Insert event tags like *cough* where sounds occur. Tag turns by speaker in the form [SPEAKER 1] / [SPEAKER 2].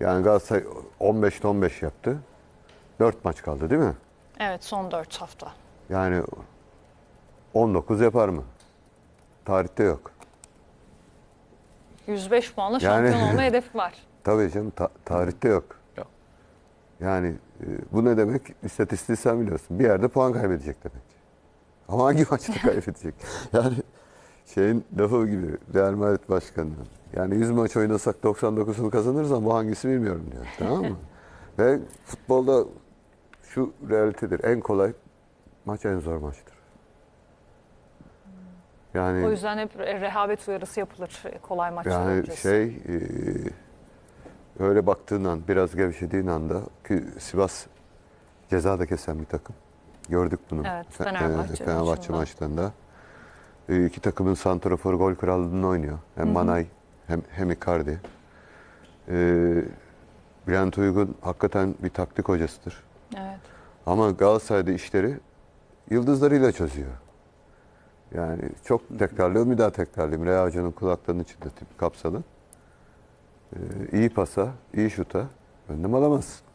[SPEAKER 1] Yani Galatasaray 15'te 15 yaptı. 4 maç kaldı değil mi?
[SPEAKER 2] Evet son 4 hafta.
[SPEAKER 1] Yani 19 yapar mı? Tarihte yok.
[SPEAKER 2] 105 puanla
[SPEAKER 1] Yani-
[SPEAKER 2] şampiyon *laughs* olma hedefi var.
[SPEAKER 1] Tabii canım ta- tarihte yok.
[SPEAKER 3] Yok.
[SPEAKER 1] Yani e, bu ne demek? İstatistiği sen biliyorsun. Bir yerde puan kaybedecek demek. Ama hangi *laughs* maçta kaybedecek? Yani şeyin lafı gibi Real Madrid başkanı. Yani 100 maç oynasak 99'unu kazanırız ama hangisi bilmiyorum diyor. Tamam mı? *laughs* Ve futbolda şu realitedir. En kolay maç en zor maçtır. Yani
[SPEAKER 2] O yüzden hep re- rehavet uyarısı yapılır e, kolay maçlar
[SPEAKER 1] yani
[SPEAKER 2] öncesi.
[SPEAKER 1] şey e, öyle baktığın an biraz gevşediğin anda ki Sivas ceza da kesen bir takım. Gördük bunu.
[SPEAKER 2] Evet,
[SPEAKER 1] Fe-
[SPEAKER 2] Fenerbahçe
[SPEAKER 1] e, Fenerbahçe
[SPEAKER 2] maçında.
[SPEAKER 1] maçlarında. E, iki takımın santraforu gol krallığını oynuyor. Hem Manay hem, hem Icardi. E, Bülent Uygun hakikaten bir taktik hocasıdır.
[SPEAKER 2] Evet.
[SPEAKER 1] Ama Galatasaray'da işleri yıldızlarıyla çözüyor. Yani çok tekrarlıyorum bir daha tekrarlayayım. Rea Hoca'nın kulaklarını çınlatıp kapsalı. Ee, iyi pasa, iyi şuta önlem alamazsın.